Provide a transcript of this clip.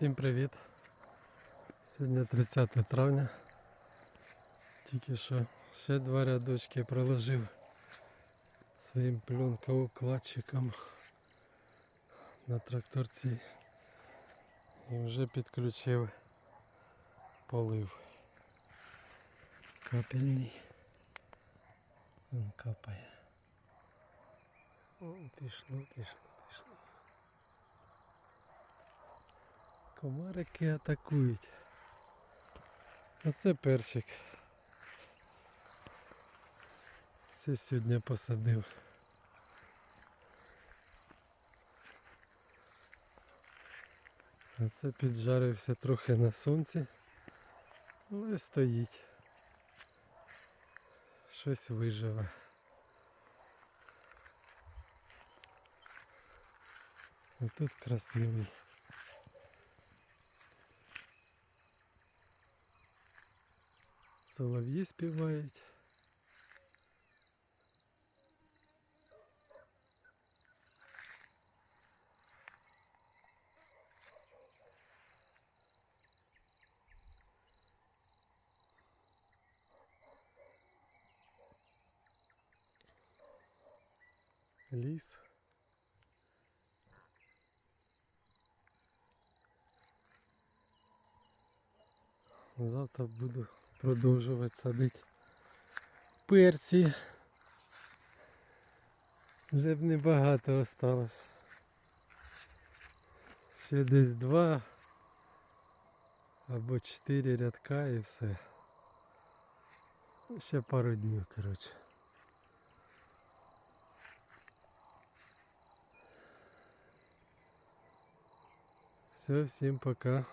Всім привіт! Сьогодні 30 травня. Тільки що ще два рядочки проложив своїм пленкоукладчиком на тракторці і вже підключив полив. Капельний. Він капає. О, пішло, пішло, Комарики атакують. Оце перчик. Це сьогодні посадив. А це піджарився трохи на сонці, але стоїть. Щось виживе. А тут красивий. Солов'ї співають. Ліс. Завтра буду продовжувати садити перці. Вже б небагато осталось. Ще десь два або чотири рядка і все. Ну, Ще пару днів, коротше. Все, всім пока.